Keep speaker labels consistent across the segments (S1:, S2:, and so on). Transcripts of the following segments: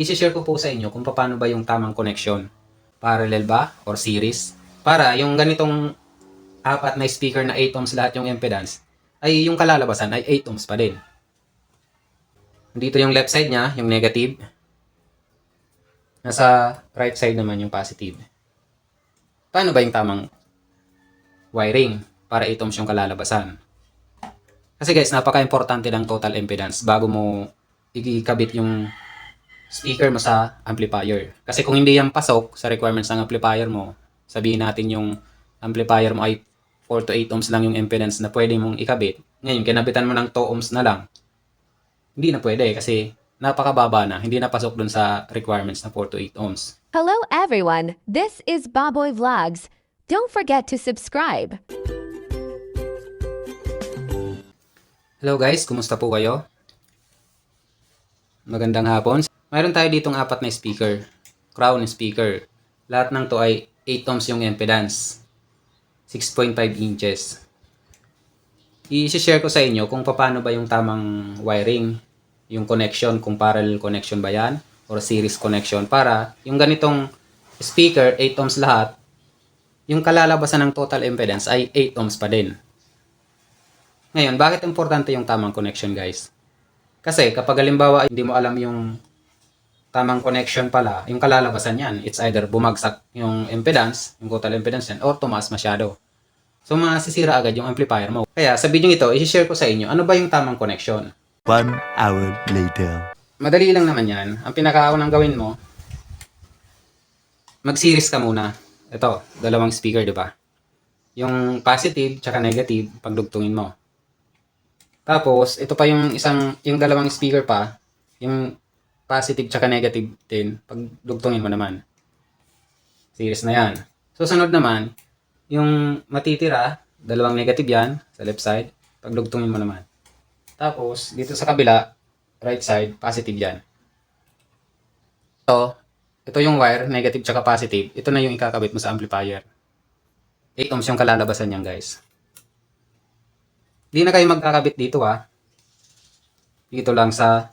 S1: isi-share ko po sa inyo kung paano ba yung tamang connection. Parallel ba or series? Para yung ganitong apat na speaker na 8 ohms lahat yung impedance, ay yung kalalabasan ay 8 ohms pa din. Dito yung left side niya, yung negative. Nasa right side naman yung positive. Paano ba yung tamang wiring para 8 ohms yung kalalabasan? Kasi guys, napaka-importante ng total impedance bago mo ikikabit yung speaker mo sa amplifier. Kasi kung hindi yan pasok sa requirements ng amplifier mo, sabihin natin yung amplifier mo ay 4 to 8 ohms lang yung impedance na pwede mong ikabit. Ngayon, kinabitan mo ng 2 ohms na lang. Hindi na pwede kasi napakababa na. Hindi na pasok dun sa requirements na 4 to 8 ohms.
S2: Hello everyone, this is Baboy Vlogs. Don't forget to subscribe.
S1: Hello guys, kumusta po kayo? Magandang hapon. Mayroon tayo ditong apat na speaker. Crown speaker. Lahat ng to ay 8 ohms yung impedance. 6.5 inches. I-share ko sa inyo kung paano ba yung tamang wiring, yung connection, kung parallel connection ba yan, or series connection, para yung ganitong speaker, 8 ohms lahat, yung kalalabasan ng total impedance ay 8 ohms pa din. Ngayon, bakit importante yung tamang connection, guys? Kasi kapag halimbawa hindi mo alam yung tamang connection pala, yung kalalabasan yan, it's either bumagsak yung impedance, yung total impedance yan, or tumaas masyado. So, masisira agad yung amplifier mo. Kaya sa video ito, i-share ko sa inyo, ano ba yung tamang connection?
S3: One hour later.
S1: Madali lang naman yan. Ang pinakaunang gawin mo, mag-series ka muna. Ito, dalawang speaker, di ba? Yung positive tsaka negative, pagdugtungin mo. Tapos, ito pa yung isang, yung dalawang speaker pa, yung positive tsaka negative din, pagdugtungin mo naman. Series na yan. Susunod naman, yung matitira, dalawang negative yan, sa left side, pagdugtungin mo naman. Tapos, dito sa kabila, right side, positive yan. Ito, ito yung wire, negative tsaka positive. Ito na yung ikakabit mo sa amplifier. 8 ohms yung kalalabasan niyan, guys. Di na kayo magkakabit dito, ah. Dito lang sa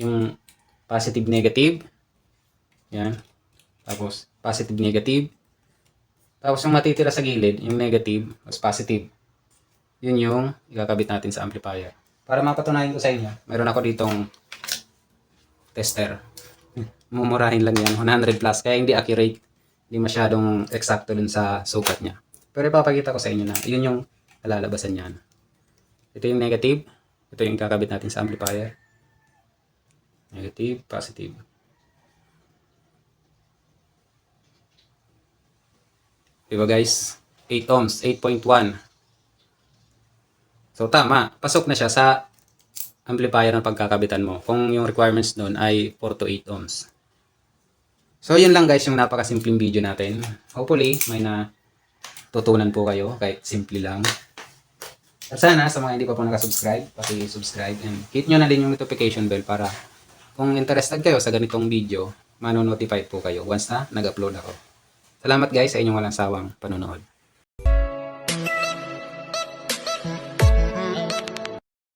S1: yung positive, negative. Yan. Tapos, positive, negative. Tapos, yung matitira sa gilid, yung negative, mas positive. Yun yung ikakabit natin sa amplifier. Para mapatunayan ko sa inyo, meron ako ditong tester. Mumurahin lang yan, 100 plus. Kaya hindi accurate. Hindi masyadong eksakto dun sa sukat niya. Pero ipapakita ko sa inyo na yun yung kalalabasan niyan. Ito yung negative. Ito yung kakabit natin sa amplifier. Negative, positive. Diba guys? 8 ohms, 8.1. So tama, pasok na siya sa amplifier ng pagkakabitan mo kung yung requirements doon ay 4 to 8 ohms. So yun lang guys yung napakasimpleng video natin. Hopefully may na tutunan po kayo kahit simple lang. At sana sa mga hindi pa po nakasubscribe, paki-subscribe and hit nyo na din yung notification bell para kung interested kayo sa ganitong video, manonotify po kayo once na nag-upload ako. Salamat guys sa inyong walang sawang panonood.